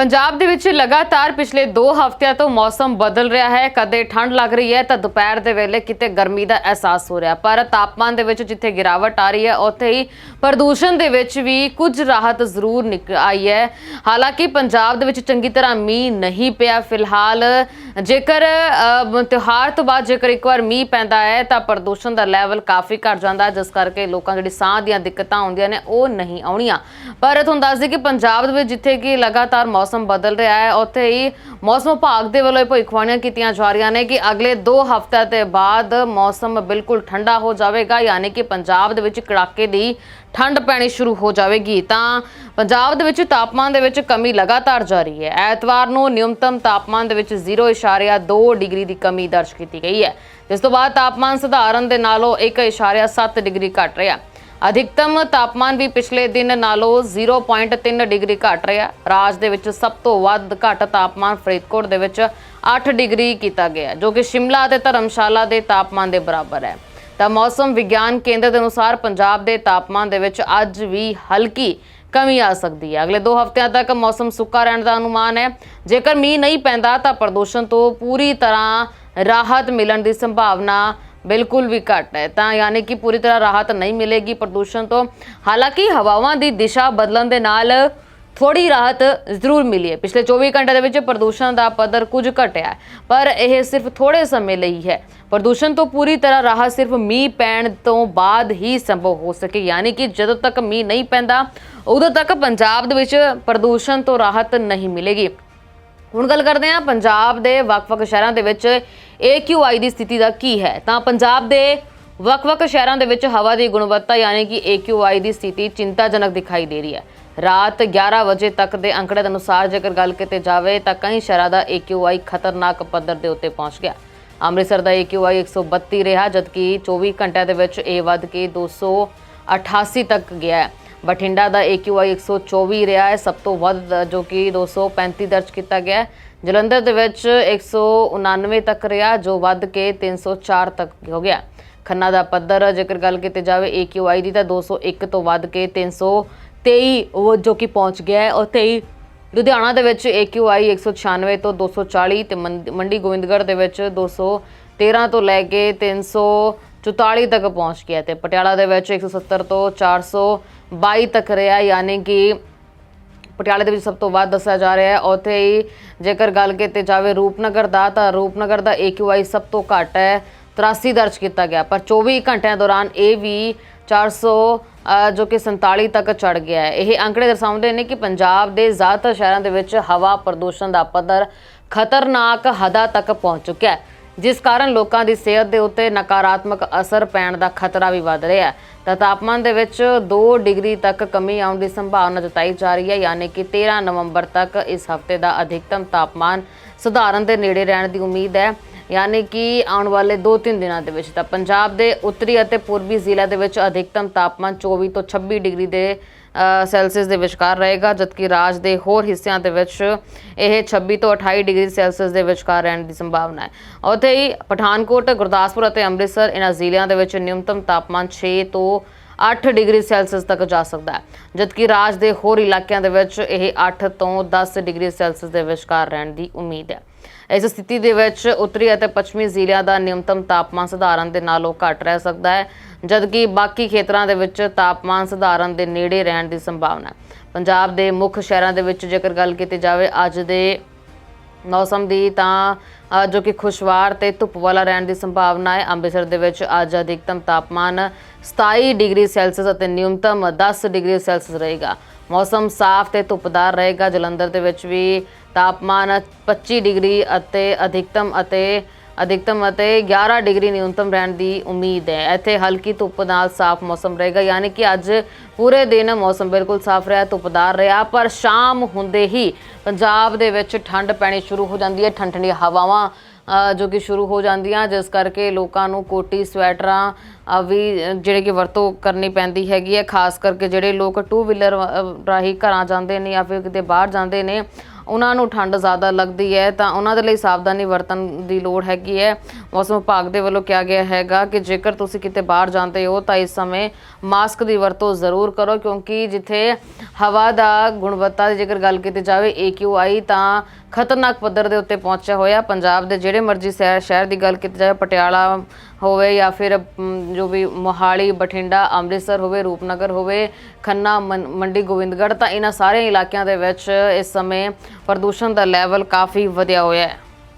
ਪੰਜਾਬ ਦੇ ਵਿੱਚ ਲਗਾਤਾਰ ਪਿਛਲੇ 2 ਹਫ਼ਤਿਆਂ ਤੋਂ ਮੌਸਮ ਬਦਲ ਰਿਹਾ ਹੈ। ਕਦੇ ਠੰਡ ਲੱਗ ਰਹੀ ਹੈ ਤਾਂ ਦੁਪਹਿਰ ਦੇ ਵੇਲੇ ਕਿਤੇ ਗਰਮੀ ਦਾ ਅਹਿਸਾਸ ਹੋ ਰਿਹਾ। ਪਰ ਤਾਪਮਾਨ ਦੇ ਵਿੱਚ ਜਿੱਥੇ ਗਿਰਾਵਟ ਆ ਰਹੀ ਹੈ, ਉੱਥੇ ਹੀ ਪ੍ਰਦੂਸ਼ਣ ਦੇ ਵਿੱਚ ਵੀ ਕੁਝ ਰਾਹਤ ਜ਼ਰੂਰ ਨਿਕ ਆਈ ਹੈ। ਹਾਲਾਂਕਿ ਪੰਜਾਬ ਦੇ ਵਿੱਚ ਚੰਗੀ ਤਰ੍ਹਾਂ ਮੀਂਹ ਨਹੀਂ ਪਿਆ। ਫਿਲਹਾਲ ਜੇਕਰ ਤਿਉਹਾਰ ਤੋਂ ਬਾਅਦ ਜੇਕਰ ਇੱਕ ਵਾਰ ਮੀਂਹ ਪੈਂਦਾ ਹੈ, ਤਾਂ ਪ੍ਰਦੂਸ਼ਣ ਦਾ ਲੈਵਲ ਕਾਫੀ ਘਟ ਜਾਂਦਾ ਹੈ, ਜਿਸ ਕਰਕੇ ਲੋਕਾਂ ਜਿਹੜੀ ਸਾਹ ਦੀਆਂ ਦਿੱਕਤਾਂ ਆਉਂਦੀਆਂ ਨੇ, ਉਹ ਨਹੀਂ ਆਉਣੀਆਂ। ਪਰ ਤੁਹਾਨੂੰ ਦੱਸ ਦਈਏ ਕਿ ਪੰਜਾਬ ਦੇ ਵਿੱਚ ਜਿੱਥੇ ਕਿ ਲਗਾਤਾਰ ਮੌਸਮ ਬਦਲ ਰਿਹਾ ਹੈ, ਉੱਥੇ ਹੀ ਮੌਸਮ ਵਿਭਾਗ ਦੇ ਵੱਲੋਂ ਇਹ ਭਵਿੱਖਬਾਣੀਆਂ ਕੀਤੀਆਂ ਜਾ ਰਹੀਆਂ ਨੇ ਕਿ ਅਗਲੇ 2 ਹਫ਼ਤਿਆਂ ਦੇ ਬਾਅਦ ਮੌਸਮ ਬਿਲਕੁਲ ਠੰਡਾ ਹੋ ਜਾਵੇਗਾ, ਯਾਨੀ ਕਿ ਪੰਜਾਬ ਦੇ ਵਿੱਚ ਕੜਾਕੇ ਦੀ ਠੰਡ ਪੈਣੀ ਸ਼ੁਰੂ ਹੋ ਜਾਵੇਗੀ। ਤਾਂ ਪੰਜਾਬ ਦੇ ਵਿੱਚ ਤਾਪਮਾਨ ਦੇ ਵਿੱਚ ਕਮੀ ਲਗਾਤਾਰ ਜਾਰੀ ਹੈ। ਐਤਵਾਰ ਨੂੰ ਨਿਊਨਤਮ ਤਾਪਮਾਨ ਦੇ ਵਿੱਚ 0.2 ਡਿਗਰੀ ਦੀ ਕਮੀ ਦਰਜ ਕੀਤੀ ਗਈ ਹੈ। ਜਿਸ ਤੋਂ ਬਾਅਦ ਤਾਪਮਾਨ ਸਧਾਰਨ ਦੇ ਨਾਲੋਂ 1.7 ਡਿਗਰੀ ਘਟ ਰਿਹਾ। ਅਧਿਕਤਮ ਤਾਪਮਾਨ ਵੀ ਪਿਛਲੇ ਦਿਨ ਨਾਲੋਂ 0.3 ਡਿਗਰੀ ਘਟ ਰਿਹਾ। ਰਾਜ ਦੇ ਵਿੱਚ ਸਭ ਤੋਂ ਵੱਧ ਘੱਟ ਤਾਪਮਾਨ ਫਰੀਦਕੋਟ ਦੇ ਵਿੱਚ 8 ਡਿਗਰੀ ਕੀਤਾ ਗਿਆ, ਜੋ ਕਿ ਸ਼ਿਮਲਾ ਅਤੇ ਧਰਮਸ਼ਾਲਾ ਦੇ ਤਾਪਮਾਨ ਦੇ ਬਰਾਬਰ ਹੈ। ਤਾਂ ਮੌਸਮ ਵਿਗਿਆਨ ਕੇਂਦਰ ਦੇ ਅਨੁਸਾਰ ਪੰਜਾਬ ਦੇ ਤਾਪਮਾਨ ਦੇ ਵਿੱਚ ਅੱਜ ਵੀ ਹਲਕੀ ਕਮੀ ਆ ਸਕਦੀ ਹੈ। ਅਗਲੇ 2 ਹਫ਼ਤਿਆਂ ਤੱਕ ਮੌਸਮ ਸੁੱਕਾ ਰਹਿਣ ਦਾ ਅਨੁਮਾਨ ਹੈ। ਜੇਕਰ ਮੀਂਹ ਨਹੀਂ ਪੈਂਦਾ ਤਾਂ ਪ੍ਰਦੂਸ਼ਣ ਤੋਂ ਪੂਰੀ ਤਰ੍ਹਾਂ ਰਾਹਤ ਮਿਲਣ ਦੀ ਸੰਭਾਵਨਾ ਬਿਲਕੁਲ ਵੀ ਘੱਟ ਹੈ। ਤਾਂ ਯਾਨੀ ਕਿ ਪੂਰੀ ਤਰ੍ਹਾਂ ਰਾਹਤ ਨਹੀਂ ਮਿਲੇਗੀ ਪ੍ਰਦੂਸ਼ਣ ਤੋਂ। ਹਾਲਾਂਕਿ ਹਵਾਵਾਂ ਦੀ ਦਿਸ਼ਾ ਬਦਲਣ ਦੇ ਨਾਲ ਥੋੜੀ ਰਾਹਤ ਜ਼ਰੂਰ ਮਿਲੀ ਹੈ। ਪਿਛਲੇ 24 ਘੰਟੇ ਦੇ ਵਿੱਚ ਪ੍ਰਦੂਸ਼ਣ ਦਾ ਪੱਧਰ ਕੁਝ ਘਟਿਆ ਪਰ ਇਹ ਸਿਰਫ ਥੋੜੇ ਸਮੇਂ ਲਈ ਹੈ। ਪ੍ਰਦੂਸ਼ਣ ਤੋਂ ਪੂਰੀ ਤਰ੍ਹਾਂ ਰਾਹਤ ਸਿਰਫ ਮੀਂਹ ਪੈਣ ਤੋਂ ਬਾਅਦ ਹੀ ਸੰਭਵ ਹੋ ਸਕੇ, ਯਾਨੀ ਕਿ ਜਦੋਂ ਤੱਕ ਮੀਂਹ ਨਹੀਂ ਪੈਂਦਾ, ਉਦੋਂ ਤੱਕ ਪੰਜਾਬ ਦੇ ਵਿੱਚ ਪ੍ਰਦੂਸ਼ਣ ਤੋਂ ਰਾਹਤ ਨਹੀਂ ਮਿਲੇਗੀ। ਹੁਣ ਗੱਲ ਕਰਦੇ ਹਾਂ ਪੰਜਾਬ ਦੇ ਵੱਖ-ਵੱਖ ਸ਼ਹਿਰਾਂ ਦੇ ਵਿੱਚ AQI ਦੀ ਸਥਿਤੀ ਦਾ ਕੀ ਹੈ। ਤਾਂ ਪੰਜਾਬ ਦੇ ਵੱਖ-ਵੱਖ ਸ਼ਹਿਰਾਂ ਦੇ ਵਿੱਚ ਹਵਾ ਦੀ ਗੁਣਵੱਤਾ, ਯਾਨੀ ਕਿ AQI ਦੀ ਸਥਿਤੀ ਚਿੰਤਾਜਨਕ ਦਿਖਾਈ ਦੇ ਰਹੀ ਹੈ। ਰਾਤ 11 ਵਜੇ ਤੱਕ ਦੇ ਅੰਕੜੇ ਦੇ ਅਨੁਸਾਰ ਜੇਕਰ ਗੱਲ ਕੀਤੀ ਜਾਵੇ ਤਾਂ ਕਈ ਸ਼ਹਿਰਾਂ ਦਾ AQI ਖਤਰਨਾਕ ਪੱਧਰ ਦੇ ਉੱਤੇ ਪਹੁੰਚ ਗਿਆ। ਅੰਮ੍ਰਿਤਸਰ ਦਾ AQI 132 ਰਿਹਾ, ਜਦਕਿ 24 ਘੰਟਿਆਂ ਦੇ ਵਿੱਚ ਇਹ ਵੱਧ ਕੇ 288 ਤੱਕ ਗਿਆ ਹੈ। ਬਠਿੰਡਾ ਦਾ AQI 124 ਰਿਹਾ ਹੈ, ਸਭ ਤੋਂ ਵੱਧ ਜੋ ਕਿ 235 ਦਰਜ ਕੀਤਾ ਗਿਆ ਹੈ। ਜਲੰਧਰ ਦੇ ਵਿੱਚ 199 ਤੱਕ ਰਿਹਾ, ਜੋ ਵੱਧ ਕੇ 304 ਤੱਕ ਹੋ ਗਿਆ ਖੰਨਾ ਦਾ ਪੱਧਰ ਜੇਕਰ ਗੱਲ ਕੀਤੀ ਜਾਵੇ AQI ਦੀ ਤਾਂ 201 ਤੋਂ ਵੱਧ ਕੇ 323 ਉਹ ਜੋ ਕਿ ਪਹੁੰਚ ਗਿਆ ਹੈ ਉੱਥੇ ਹੀ ਲੁਧਿਆਣਾ ਦੇ ਵਿੱਚ AQI 196 ਤੋਂ 240 ਤੇ ਮੰਦ- ਮੰਡੀ ਗੋਬਿੰਦਗੜ੍ਹ ਦੇ ਵਿੱਚ 213 ਤੋਂ ਲੈ ਕੇ 344 ਤੱਕ ਪਹੁੰਚ ਗਿਆ ਤੇ ਪਟਿਆਲਾ ਦੇ ਵਿੱਚ 170 ਤੋਂ 422 ਤੱਕ ਰਿਹਾ ਯਾਨੀ ਕਿ ਪਟਿਆਲੇ ਦੇ ਵਿੱਚ ਸਭ ਤੋਂ ਵੱਧ ਦੱਸਿਆ ਜਾ ਰਿਹਾ ਹੈ। ਉੱਥੇ ਹੀ ਜੇਕਰ ਗੱਲ ਕੀਤੀ ਜਾਵੇ ਰੂਪਨਗਰ ਦਾ ਤਾਂ ਰੂਪਨਗਰ ਦਾ AQI ਸਭ ਤੋਂ ਘੱਟ ਹੈ 83 ਦਰਜ ਕੀਤਾ ਗਿਆ। ਪਰ 24 ਘੰਟਿਆਂ ਦੌਰਾਨ ਇਹ ਵੀ 400 ਅ, ਜੋ ਕਿ 47 ਤੱਕ ਚੜ ਗਿਆ ਹੈ। ਇਹ ਅੰਕੜੇ ਦਰਸਾਉਂਦੇ ਨੇ ਕਿ ਪੰਜਾਬ ਦੇ ਜ਼ਿਆਦਾਤਰ ਸ਼ਹਿਰਾਂ ਦੇ ਵਿੱਚ ਹਵਾ ਪ੍ਰਦੂਸ਼ਣ ਦਾ ਪੱਧਰ ਖਤਰਨਾਕ ਹੱਦਾਂ ਤੱਕ ਪਹੁੰਚ ਚੁੱਕਿਆ ਹੈ, ਜਿਸ ਕਾਰਨ ਲੋਕਾਂ ਦੀ ਸਿਹਤ ਦੇ ਉੱਤੇ ਨਕਾਰਾਤਮਕ ਅਸਰ ਪੈਣ ਦਾ ਖਤਰਾ ਵੀ ਵੱਧ ਰਿਹਾ ਹੈ। ਤਾਂ ਤਾਪਮਾਨ ਦੇ ਵਿੱਚ 2 ਡਿਗਰੀ ਤੱਕ ਕਮੀ ਆਉਣ ਦੀ ਸੰਭਾਵਨਾ ਜਤਾਈ ਜਾ ਰਹੀ ਹੈ, ਯਾਨੀ ਕਿ 13 ਨਵੰਬਰ ਤੱਕ ਇਸ ਹਫ਼ਤੇ ਦਾ ਅਧਿਕਤਮ ਤਾਪਮਾਨ ਸਧਾਰਨ ਦੇ ਨੇੜੇ ਰਹਿਣ ਦੀ ਉਮੀਦ ਹੈ। ਯਾਨੀ ਕਿ ਆਉਣ ਵਾਲੇ 2-3 ਦਿਨਾਂ ਦੇ ਵਿੱਚ ਤਾਂ ਪੰਜਾਬ ਦੇ ਉੱਤਰੀ ਅਤੇ ਪੂਰਬੀ ਜ਼ਿਲ੍ਹਿਆਂ ਦੇ ਵਿੱਚ ਅਧਿਕਤਮ ਤਾਪਮਾਨ 24 ਤੋਂ 26 ਡਿਗਰੀ ਦੇ ਸੈਲਸੀਅਸ ਦੇ ਵਿਚਕਾਰ ਰਹੇਗਾ, ਜਦਕਿ ਰਾਜ ਦੇ ਹੋਰ ਹਿੱਸਿਆਂ ਦੇ ਵਿੱਚ ਇਹ 26 ਤੋਂ 28 ਡਿਗਰੀ ਸੈਲਸੀਅਸ ਦੇ ਵਿਚਕਾਰ ਰਹਿਣ ਦੀ ਸੰਭਾਵਨਾ ਹੈ। ਉੱਥੇ ਹੀ ਪਠਾਨਕੋਟ, ਗੁਰਦਾਸਪੁਰ ਅਤੇ ਅੰਮ੍ਰਿਤਸਰ ਇਹਨਾਂ ਜ਼ਿਲ੍ਹਿਆਂ ਦੇ ਵਿੱਚ ਨਿਊਨਤਮ ਤਾਪਮਾਨ 6 ਤੋਂ 8 ਡਿਗਰੀ ਸੈਲਸੀਅਸ ਤੱਕ ਜਾ ਸਕਦਾ ਹੈ, ਜਦਕਿ ਰਾਜ ਦੇ ਹੋਰ ਇਲਾਕਿਆਂ ਦੇ ਵਿੱਚ ਇਹ 8 ਤੋਂ 10 ਡਿਗਰੀ ਸੈਲਸੀਅਸ ਦੇ ਵਿਚਕਾਰ ਰਹਿਣ ਦੀ ਉਮੀਦ ਹੈ। ਇਸ ਸਥਿਤੀ ਦੇ ਵਿੱਚ ਉੱਤਰੀ ਅਤੇ ਪੱਛਮੀ ਜ਼ਿਲ੍ਹਿਆਂ ਦਾ ਨਿਊਨਤਮ ਤਾਪਮਾਨ ਸਧਾਰਨ ਦੇ ਨਾਲੋਂ ਘੱਟ ਰਹਿ ਸਕਦਾ ਹੈ, ਜਦਕਿ ਬਾਕੀ ਖੇਤਰਾਂ ਦੇ ਵਿੱਚ ਤਾਪਮਾਨ ਸਧਾਰਨ ਦੇ ਨੇੜੇ ਰਹਿਣ ਦੀ ਸੰਭਾਵਨਾ ਹੈ। ਪੰਜਾਬ ਦੇ ਮੁੱਖ ਸ਼ਹਿਰਾਂ ਦੇ ਵਿੱਚ ਜੇਕਰ ਗੱਲ ਕੀਤੀ ਜਾਵੇ, ਅੱਜ ਦੇ ਮੌਸਮ ਦੀ ਤਾਂ ਜੋ ਕਿ ਖੁਸ਼ਵਾਰ ਤੇ ਧੁੱਪ ਵਾਲਾ ਰਹਿਣ ਦੀ ਸੰਭਾਵਨਾ ਹੈ। ਅੰਮ੍ਰਿਤਸਰ ਦੇ ਵਿੱਚ ਅੱਜ ਅਧਿਕਤਮ ਤਾਪਮਾਨ 27 ਡਿਗਰੀ ਸੈਲਸੀਅਸ ਅਤੇ ਨਿਊਨਤਮ 10 ਡਿਗਰੀ ਸੈਲਸੀਅਸ ਰਹੇਗਾ। ਮੌਸਮ ਸਾਫ਼ ਤੇ ਧੁੱਪਦਾਰ ਰਹੇਗਾ। ਜਲੰਧਰ ਦੇ ਵਿੱਚ ਵੀ ਤਾਪਮਾਨ 25 ਡਿਗਰੀ ਅਤੇ ਅਧਿਕਤਮ ਅਤੇ ਅਧਿਕਤਮ ਅਤੇ 11 ਡਿਗਰੀ ਨਿਊਨਤਮ ਰਹਿਣ ਦੀ ਉਮੀਦ ਹੈ। ਇੱਥੇ ਹਲਕੀ ਧੁੱਪ ਨਾਲ ਸਾਫ਼ ਮੌਸਮ ਰਹੇਗਾ, ਯਾਨੀ ਕਿ ਅੱਜ ਪੂਰੇ ਦਿਨ ਮੌਸਮ ਬਿਲਕੁਲ ਸਾਫ਼ ਰਿਹਾ, ਧੁੱਪਦਾਰ ਰਿਹਾ, ਪਰ ਸ਼ਾਮ ਹੁੰਦੇ ਹੀ ਪੰਜਾਬ ਦੇ ਵਿੱਚ ਠੰਡ ਪੈਣੀ ਸ਼ੁਰੂ ਹੋ ਜਾਂਦੀ ਹੈ। ਠੰਡੀ ਹਵਾਵਾਂ ਜੋ ਕਿ ਸ਼ੁਰੂ ਹੋ ਜਾਂਦੀਆਂ, ਜਿਸ ਕਰਕੇ ਲੋਕਾਂ ਨੂੰ ਕੋਟੀ, ਸਵੈਟਰਾਂ ਵੀ ਜਿਹੜੇ ਕਿ ਵਰਤੋਂ ਕਰਨੀ ਪੈਂਦੀ ਹੈਗੀ ਹੈ। ਖਾਸ ਕਰਕੇ ਜਿਹੜੇ ਲੋਕ ਟੂ ਵੀਲਰ ਰਾਹੀਂ ਘਰਾਂ ਜਾਂਦੇ ਨੇ ਜਾਂ ਫਿਰ ਕਿਤੇ ਬਾਹਰ ਜਾਂਦੇ ਨੇ ਉਹਨਾਂ ਨੂੰ ਠੰਡ ਜ਼ਿਆਦਾ ਲੱਗਦੀ ਹੈ ਤਾਂ ਉਹਨਾਂ ਦੇ ਲਈ ਸਾਵਧਾਨੀ ਵਰਤਣ ਦੀ ਲੋੜ ਹੈਗੀ ਹੈ। ਮੌਸਮ ਵਿਭਾਗ ਦੇ ਵੱਲੋਂ ਕਿਹਾ ਗਿਆ ਹੈਗਾ ਕਿ ਜੇਕਰ ਤੁਸੀਂ ਕਿਤੇ ਬਾਹਰ ਜਾਂਦੇ ਹੋ ਤਾਂ ਇਸ ਸਮੇਂ ਮਾਸਕ ਦੀ ਵਰਤੋਂ ਜ਼ਰੂਰ ਕਰੋ ਕਿਉਂਕਿ ਜਿੱਥੇ ਹਵਾ ਦਾ ਗੁਣਵੱਤਾ ਦੀ ਜੇਕਰ ਗੱਲ ਕੀਤੀ ਜਾਵੇ AQI ਤਾਂ ਖਤਰਨਾਕ ਪੱਧਰ ਦੇ ਉੱਤੇ ਪਹੁੰਚਿਆ ਹੋਇਆ। ਪੰਜਾਬ ਦੇ ਜਿਹੜੇ ਮਰਜ਼ੀ ਸ਼ਹਿਰ ਸ਼ਹਿਰ ਦੀ ਗੱਲ ਕੀਤੀ ਜਾਵੇ, ਪਟਿਆਲਾ ਹੋਵੇ ਜਾਂ ਫਿਰ ਜੋ ਵੀ ਮੋਹਾਲੀ, ਬਠਿੰਡਾ, ਅੰਮ੍ਰਿਤਸਰ ਹੋਵੇ, ਰੂਪਨਗਰ ਹੋਵੇ, ਖੰਨਾ, ਮੰ- ਮੰਡੀ ਗੋਬਿੰਦਗੜ੍ਹ ਤਾਂ ਇਹਨਾਂ ਸਾਰੇ ਇਲਾਕਿਆਂ ਦੇ ਵਿੱਚ ਇਸ ਸਮੇਂ ਪ੍ਰਦੂਸ਼ਣ ਦਾ ਲੈਵਲ ਕਾਫੀ ਵਧਿਆ ਹੋਇਆ ਹੈ।